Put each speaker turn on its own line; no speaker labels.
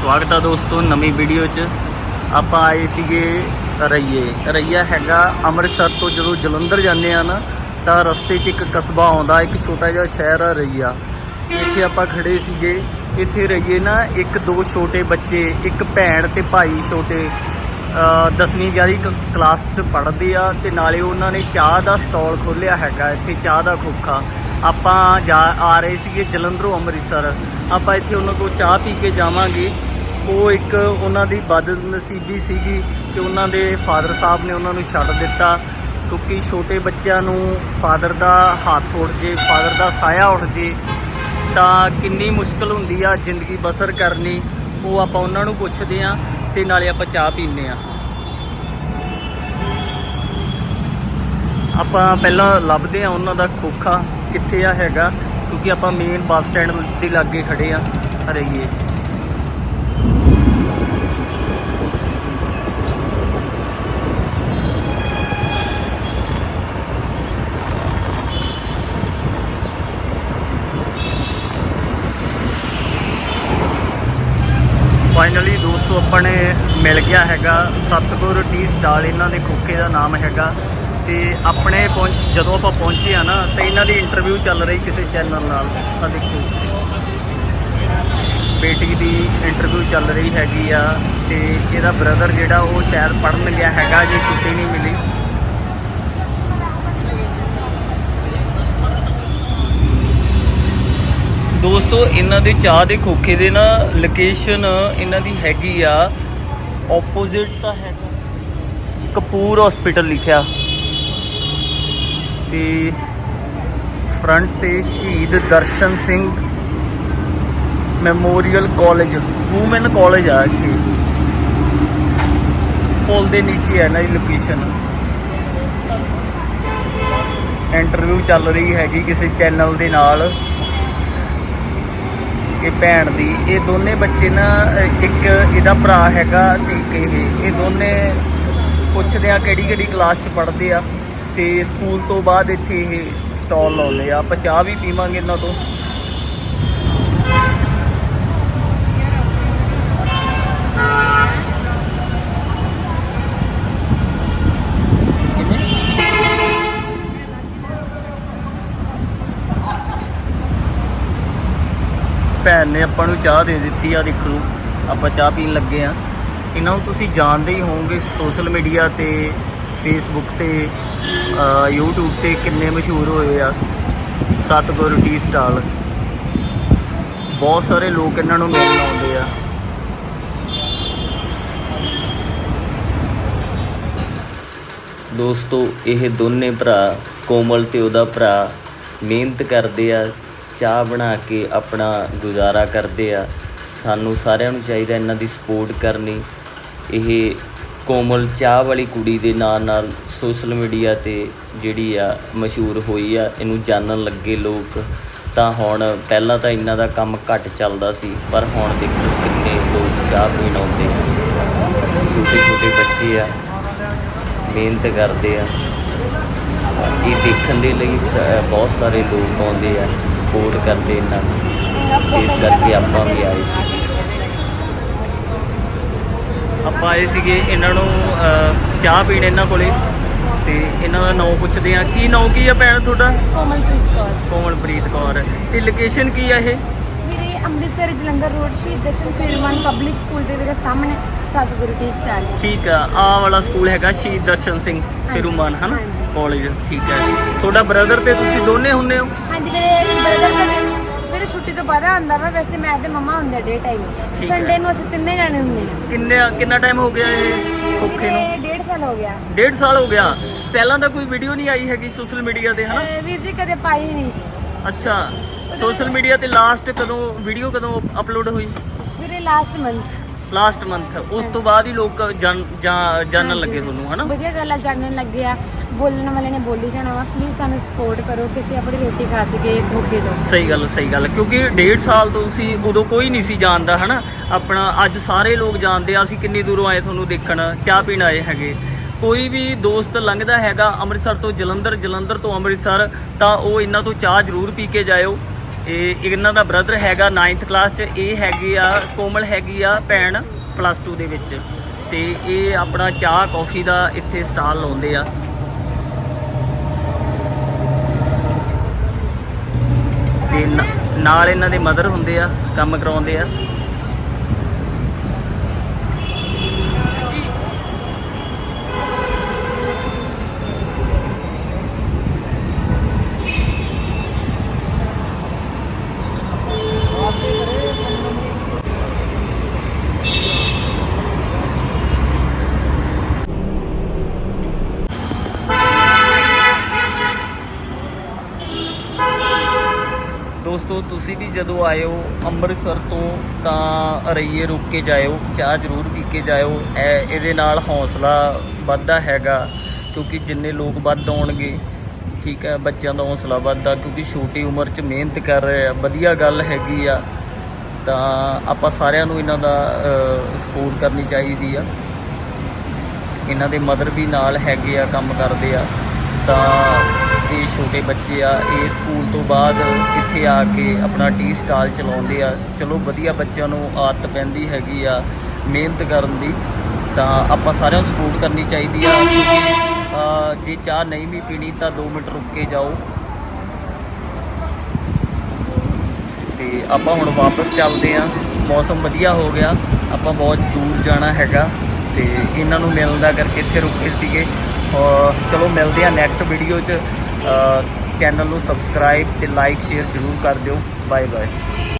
ਸਵਾਗਤ ਆ ਦੋਸਤੋ ਨਵੀਂ ਵੀਡੀਓ 'ਚ। ਆਪਾਂ ਆਏ ਸੀਗੇ ਰਈਏ। ਰਈਆ ਹੈਗਾ ਅੰਮ੍ਰਿਤਸਰ ਤੋਂ ਜਦੋਂ ਜਲੰਧਰ ਜਾਂਦੇ ਆ ਨਾ, ਤਾਂ ਰਸਤੇ 'ਚ ਇੱਕ ਕਸਬਾ ਆਉਂਦਾ, ਇੱਕ ਛੋਟਾ ਜਿਹਾ ਸ਼ਹਿਰ ਆ ਰਈਆ। ਇੱਥੇ ਆਪਾਂ ਖੜੇ ਸੀਗੇ। ਇੱਥੇ ਰਈਏ ਨਾ ਇੱਕ ਦੋ ਛੋਟੇ ਬੱਚੇ, ਇੱਕ ਭੈਣ ਤੇ ਭਾਈ ਛੋਟੇ 10ਵੀਂ 11ਵੀਂ ਕਲਾਸ 'ਚ ਪੜ੍ਹਦੇ ਆ ਤੇ ਨਾਲੇ ਉਹਨਾਂ ਨੇ ਚਾਹ ਦਾ ਸਟਾਲ ਖੋਲ੍ਹਿਆ ਹੈਗਾ, ਇੱਥੇ ਚਾਹ ਦਾ ਖੋਖਾ। ਆਪਾਂ ਜਾ, ਆ ਰਹੇ ਸੀਗੇ ਜਲੰਧਰੋਂ ਅੰਮ੍ਰਿਤਸਰ। ਆਪਾਂ ਇੱਥੇ ਉਹਨਾਂ ਕੋਲ ਚਾਹ ਪੀ ਕੇ ਜਾਵਾਂਗੇ। ਉਹ ਇੱਕ ਉਹਨਾਂ ਦੀ ਬਦਨਸੀਬੀ ਸੀਗੀ ਕਿ ਉਹਨਾਂ ਦੇ ਫਾਦਰ ਸਾਹਿਬ ਨੇ ਉਹਨਾਂ ਨੂੰ ਛੱਡ ਦਿੱਤਾ, ਕਿਉਂਕਿ ਛੋਟੇ ਬੱਚਿਆਂ ਨੂੰ ਫਾਦਰ ਦਾ ਹੱਥ ਉੱਠ ਜੇ, ਫਾਦਰ ਦਾ ਸਾਇਆ ਉੱਠ ਜੇ, ਤਾਂ ਕਿੰਨੀ ਮੁਸ਼ਕਲ ਹੁੰਦੀ ਆ ਜ਼ਿੰਦਗੀ ਬਸਰ ਕਰਨੀ, ਉਹ ਆਪਾਂ ਉਹਨਾਂ ਨੂੰ ਪੁੱਛਦੇ ਆ ਤੇ ਨਾਲੇ ਆਪਾਂ ਚਾਹ ਪੀਂਦੇ ਆ ਆਪਾਂ ਪਹਿਲਾਂ ਲੱਭਦੇ ਆ ਉਹਨਾਂ ਦਾ ਖੋਖਾ ਕਿੱਥੇ ਆ ਹੈਗਾ, ਕਿਉਂਕਿ ਆਪਾਂ ਮੇਨ ਬੱਸ ਸਟੈਂਡ ਦੇ ਲਾਗੇ ਖੜੇ ਆ ਰਹੀਏ। ਫਾਈਨਲੀ ਦੋਸਤੋ, ਆਪਾਂ ਨੇ ਮਿਲ ਗਿਆ ਹੈਗਾ ਸਤਗੁਰ ਟੀ ਸਟਾਲ। ਇਹਨਾਂ ਦੇ ਖੋਖੇ ਦਾ ਨਾਮ ਹੈਗਾ। ਤੇ ਆਪਣੇ ਪਹੁੰਚ, ਜਦੋਂ ਆਪਾਂ ਪਹੁੰਚੇ ਆ ਨਾ, ਤੇ ਇਹਨਾਂ ਦੀ ਇੰਟਰਵਿਊ ਚੱਲ ਰਹੀ ਕਿਸੇ ਚੈਨਲ ਨਾਲ। ਆ ਦੇਖੋ। ਬੇਟੀ ਦੀ ਇੰਟਰਵਿਊ ਚੱਲ ਰਹੀ ਹੈਗੀ ਆ। ਤੇ ਇਹਦਾ ਬ੍ਰਦਰ ਜਿਹੜਾ, ਉਹ ਸ਼ਾਇਦ ਪੜਨ ਗਿਆ ਹੈਗਾ, ਜੇ ਛੁੱਟੀ ਨਹੀਂ ਮਿਲੀ। ਦੋਸਤੋ, ਇਹਨਾਂ ਦੇ ਚਾਹ ਦੇ ਖੋਖੇ ਦੇ ਨਾ ਲੋਕੇਸ਼ਨ ਇਹਨਾਂ ਦੀ ਹੈਗੀ ਆ। ਆਪੋਜ਼ਿਟ ਤਾਂ ਹੈਗਾ ਕਪੂਰ ਹਸਪੀਟਲ ਲਿਖਿਆ। ਤੇ ਫਰੰਟ ਤੇ Shaheed Darshan Singh memorial college woman college ਆ ਇੱਥੇ। ਪੁਲ ਦੇ ਨੀਚੇ ਹੈ ਨਾ ਇਹ ਲੋਕੇਸ਼ਨ ਇੰਟਰਵਿਊ ਚੱਲ ਰਹੀ ਹੈਗੀ ਕਿਸੇ ਚੈਨਲ ਦੇ ਨਾਲ। ਇਹ ਭੈਣ ਦੀ, ਇਹ ਦੋਨੇ ਬੱਚੇ ਨਾ ਇੱਕ ਇਹਦਾ ਭਰਾ ਹੈਗਾ ਤੇ ਇੱਕ ਇਹ ਇਹ ਦੋਨੇ ਪੁੱਛਦੇ ਆ ਕਿਹੜੀ ਕਿਹੜੀ ਕਲਾਸ 'ਚ ਪੜ੍ਹਦੇ ਆ ਤੇ ਸਕੂਲ ਤੋਂ ਬਾਅਦ ਇੱਥੇ ਇਹ ਸਟਾਲ ਲਾਉਂਦੇ ਆ। ਆਪਾਂ ਚਾਹ ਵੀ ਪੀਵਾਂਗੇ ਇਹਨਾਂ ਤੋਂ। ਭੈਣ ਨੇ ਆਪਾਂ ਨੂੰ ਚਾਹ ਦੇ ਦਿੱਤੀ ਆ ਦੇਖ ਲਓ ਆਪਾਂ ਚਾਹ ਪੀਣ ਲੱਗੇ ਆ। ਇਹਨਾਂ ਨੂੰ ਤੁਸੀਂ ਜਾਣਦੇ ਹੀ ਹੋਵੋਗੇ ਸੋਸ਼ਲ ਮੀਡੀਆ ਤੇ ਫੇਸਬੁੱਕ ਤੇ ਅ, YouTube ਤੇ ਕਿੰਨੇ ਮਸ਼ਹੂਰ ਹੋਏ ਆ ਸਤਗੁਰ ਟੀ ਸਟਾਲ। ਬਹੁਤ ਸਾਰੇ ਲੋਕ ਇਹਨਾਂ ਨੂੰ ਮਿਲਣ ਆਉਂਦੇ ਆ। ਦੋਸਤੋ ਇਹ ਦੋਨੇ ਭਰਾ ਕੋਮਲ ਤੇ ਉਹਦਾ ਭਰਾ ਮਿਹਨਤ ਕਰਦੇ ਆ। ਚਾਹ ਬਣਾ ਕੇ ਆਪਣਾ ਗੁਜ਼ਾਰਾ ਕਰਦੇ ਆ। ਸਾਨੂੰ ਸਾਰਿਆਂ ਨੂੰ ਚਾਹੀਦਾ ਇਹਨਾਂ ਦੀ ਸਪੋਰਟ ਕਰਨੀ। ਇਹ ਕੋਮਲ ਚਾਹ ਵਾਲੀ ਕੁੜੀ ਦੇ ਨਾਲ ਨਾਲ ਸੋਸ਼ਲ ਮੀਡੀਆ ਤੇ ਜਿਹੜੀ ਆ ਮਸ਼ਹੂਰ ਹੋਈ ਆ, ਇਹਨੂੰ ਜਾਣਨ ਲੱਗੇ ਲੋਕ। ਤਾਂ ਹੁਣ ਪਹਿਲਾਂ ਤਾਂ ਇਹਨਾਂ ਦਾ ਕੰਮ ਘੱਟ ਚੱਲਦਾ ਸੀ, ਪਰ ਹੁਣ ਦੇਖੋ ਕਿੰਨੇ ਲੋਕ ਚਾਹ ਪੀਣ ਆਉਂਦੇ। ਆ ਛੋਟੇ ਛੋਟੇ ਬੱਚੇ ਆ, ਮਿਹਨਤ ਕਰਦੇ ਆ। ਇਹ ਦੇਖਣ ਦੇ ਲਈ ਸ- ਬਹੁਤ ਸਾਰੇ ਲੋਕ ਆਉਂਦੇ ਆ। ਸਪੋਰਟ ਕਰਦੇ ਇਹਨਾਂ ਨੂੰ। ਇਸ ਕਰਕੇ ਆਪਾਂ ਵੀ ਆਏ ਸੀ। ਆਪਾਂ ਆਏ ਸੀਗੇ ਇਹਨਾਂ ਨੂੰ ਚਾਹ ਪੀਣ ਇਹਨਾਂ ਕੋਲੇ। ਤੇ ਇਹਨਾਂ ਦਾ ਨਾਮ ਪੁੱਛਦੇ ਆ ਕੀ ਨਾਮ ਕੀ ਆ ਭੈਣ ਤੁਹਾਡਾ?
ਕੋਮਲਪ੍ਰੀਤ ਕੌਰ।
ਕੋਮਲਪ੍ਰੀਤ ਕੌਰ। ਤੇ ਲੋਕੇਸ਼ਨ ਕੀ ਆ ਇਹ?
ਵੀਰੇ ਅੰਮ੍ਰਿਤਸਰ ਜਲੰਧਰ ਰੋਡ ਸ਼ਹੀਦ ਦਰਸ਼ਨ ਫਿਲਮਨ ਪਬਲਿਕ ਸਕੂਲ ਦੇ ਵੀਰੇ ਸਾਹਮਣੇ ਸਤਿਗੁਰੂ ਟੀ ਸਟਾਲ
ਠੀਕ ਆ। ਆਹ ਵਾਲਾ ਸਕੂਲ ਹੈਗਾ ਸ਼ਹੀਦ ਦਰਸ਼ਨ ਸਿੰਘ ਫਿਰੂਮਾਨ ਹਨਾ। ਕਾਲਜ ਠੀਕ ਹੈ। ਤੁਹਾਡਾ ਬ੍ਰਦਰ ਤੇ ਤੁਸੀਂ ਦੋਨੇ ਹੁੰਨੇ ਹੋ?
ਹਾਂਜੀ ਵੀਰੇ ਬ੍ਰਦਰ ਮੇਰੇ ਛੁੱਟੀ ਤੋਂ ਬਾਅਦ ਆਉਂਦਾ ਵਾ ਵੈਸੇ ਮੈਂ ਤੇ ਮਮਾ ਹੁੰਦੇ ਡੇ ਟਾਈਮ
ਠੀਕ ਹੈ।
ਸੰਡੇ ਨੂੰ ਅਸੀਂ ਤਿੰਨੇ ਜਾਣੇ ਹੁੰਦੇ ਹਾਂ
ਕਿੰਨੇ ਕਿੰਨਾ ਟਾਈਮ ਹੋ ਗਿਆ ਇਹ ਖੋਖੇ ਨੂੰ?
ਵੀਰੇ ਡੇਢ ਸਾਲ ਹੋ ਗਿਆ।
ਡੇਢ ਸਾਲ ਹੋ ਗਿਆ। ਪਹਿਲਾਂ ਤਾਂ ਕੋਈ ਵੀਡੀਓ ਨਹੀਂ ਆਈ ਹੈਗੀ ਸੋਸ਼ਲ ਮੀਡੀਆ ਤੇ ਹਨਾ?
ਅਹ ਵੀਰ ਜੀ ਕਦੇ ਪਾਈ ਨਹੀਂ।
ਅੱਛਾ। ਸੋਸ਼ਲ ਮੀਡੀਆ ਤੇ ਲਾਸਟ ਕਦੋਂ ਵੀਡੀਓ ਕਦੋਂ ਅਪਲੋਡ ਹੋਈ?
ਵੀਰੇ ਲਾਸਟ ਮੰਥ
ਲਾਸਟ ਮੰਥ ਉਸ ਤੋਂ ਬਾਅਦ ਹੀ ਲੋਕ ਜਾਣ- ਜਾ- ਜਾਣਨ ਲੱਗੇ ਤੁਹਾਨੂੰ ਹਨਾ?
ਵਧੀਆ ਗੱਲਾਂ ਜਾਣਨ ਲੱਗੇ ਆ। ਬੋਲਣ ਵਾਲੇ ਨੇ ਬੋਲੀ ਜਾਣਾ ਵਾ ਪਲੀਜ਼ ਸਾਨੂੰ ਸਪੋਰਟ ਕਰੋ ਕਿ ਅਸੀਂ ਆਪਣੀ ਰੋਟੀ ਖਾ ਸਕੀਏ ਭੁੱਖੇ ਤੋਂ।
ਸਹੀ ਗੱਲ ਸਹੀ ਗੱਲ ਕਿਉਂਕਿ ਡੇਢ ਸਾਲ ਤੋਂ ਤੁਸੀਂ ਉਦੋਂ ਕੋਈ ਨਹੀਂ ਸੀ ਜਾਣਦਾ ਹਨਾ? ਆਪਣਾ ਅੱਜ ਸਾਰੇ ਲੋਕ ਜਾਣਦੇ ਆ ਅਸੀਂ ਕਿੰਨੀ ਦੂਰੋਂ ਆਏ ਤੁਹਾਨੂੰ ਦੇਖਣ ਚਾਹ ਪੀਣ ਆਏ ਹੈਗੇ। ਕੋਈ ਵੀ ਦੋਸਤ ਲੰਘਦਾ ਹੈਗਾ ਅੰਮ੍ਰਿਤਸਰ ਤੋਂ ਜਲੰਧਰ ਜਲੰਧਰ ਤੋਂ ਅੰਮ੍ਰਿਤਸਰ ਤਾਂ ਉਹ ਇਹਨਾਂ ਤੋਂ ਚਾਹ ਜ਼ਰੂਰ ਪੀ ਕੇ ਜਾਇਓ। ਇਹ ਇਹਨਾਂ ਦਾ ਬ੍ਰਦਰ ਹੈਗਾ 9th ਕਲਾਸ 'ਚ, ਇਹ ਹੈਗੀ ਆ, ਕੋਮਲ ਹੈਗੀ ਆ ਭੈਣ ਪਲੱਸ 2 ਦੇ ਵਿੱਚ। ਤੇ ਇਹ ਆਪਣਾ ਚਾਹ ਕੌਫੀ ਦਾ ਇੱਥੇ ਸਟਾਲ ਲਾਉਂਦੇ ਆ। ਤੇ ਨਾਲ ਇਹਨਾਂ ਦੇ ਮਦਰ ਹੁੰਦੇ ਆ, ਕੰਮ ਕਰਾਉਂਦੇ ਆ। ਦੋਸਤੋ, ਤੁਸੀਂ ਵੀ ਜਦੋਂ ਆਇਓ ਅੰਮ੍ਰਿਤਸਰ ਤੋਂ, ਤਾਂ ਰਈਏ ਰੁਕ ਕੇ ਜਾਇਓ, ਚਾਹ ਜ਼ਰੂਰ ਪੀ ਕੇ ਜਾਇਓ। ਇਹ ਇਹਦੇ ਨਾਲ ਹੌਸਲਾ ਵੱਧਦਾ ਹੈਗਾ, ਕਿਉਂਕਿ ਜਿੰਨੇ ਲੋਕ ਵੱਧ ਆਉਣਗੇ, ਠੀਕ ਹੈ, ਬੱਚਿਆਂ ਦਾ ਹੌਸਲਾ ਵੱਧਦਾ, ਕਿਉਂਕਿ ਛੋਟੀ ਉਮਰ 'ਚ ਮਿਹਨਤ ਕਰ ਰਹੇ ਆ, ਵਧੀਆ ਗੱਲ ਹੈਗੀ ਆ। ਤਾਂ ਆਪਾਂ ਸਾਰਿਆਂ ਨੂੰ ਇਹਨਾਂ ਦਾ ਸਪੋਰਟ ਕਰਨੀ ਚਾਹੀਦੀ ਆ। ਇਹਨਾਂ ਦੇ ਮਦਰ ਵੀ ਨਾਲ ਹੈਗੇ ਆ, ਕੰਮ ਕਰਦੇ ਆ। ਤਾਂ ਇਹ ਛੋਟੇ ਬੱਚੇ ਆ, ਇਹ ਸਕੂਲ ਤੋਂ ਬਾਅਦ ਇੱਥੇ ਆ ਕੇ ਆਪਣਾ ਟੀ ਸਟਾਲ ਚਲਾਉਂਦੇ ਆ। ਚਲੋ ਵਧੀਆ ਬੱਚਿਆਂ ਨੂੰ ਆਦਤ ਪੈਂਦੀ ਹੈਗੀ ਆ ਮਿਹਨਤ ਕਰਨ ਦੀ, ਤਾਂ ਆਪਾਂ ਸਾਰਿਆਂ ਨੂੰ ਸਪੋਰਟ ਕਰਨੀ ਚਾਹੀਦੀ ਆ। ਜੇ ਚਾਹ ਨਹੀਂ ਵੀ ਪੀਣੀ ਤਾਂ 2 ਮਿੰਟ ਰੁਕ ਕੇ ਜਾਓ। ਤੇ ਆਪਾਂ ਹੁਣ ਵਾਪਸ ਚੱਲਦੇ ਆ। ਮੌਸਮ ਵਧੀਆ ਹੋ ਗਿਆ, ਆਪਾਂ ਬਹੁਤ ਦੂਰ ਜਾਣਾ ਹੈਗਾ, ਤੇ ਇਹਨਾਂ ਨੂੰ ਮਿਲਦਾ ਕਰਕੇ ਇੱਥੇ ਰੁਕੇ ਸੀਗੇ। ਔਰ ਚਲੋ ਮਿਲਦੇ ਆ ਨੈਕਸਟ ਵੀਡੀਓ 'ਚ। ਚੈਨਲ ਨੂੰ ਸਬਸਕ੍ਰਾਈਬ ਤੇ ਲਾਈਕ ਸ਼ੇਅਰ ਜ਼ਰੂਰ ਕਰ ਦਿਓ। Bye bye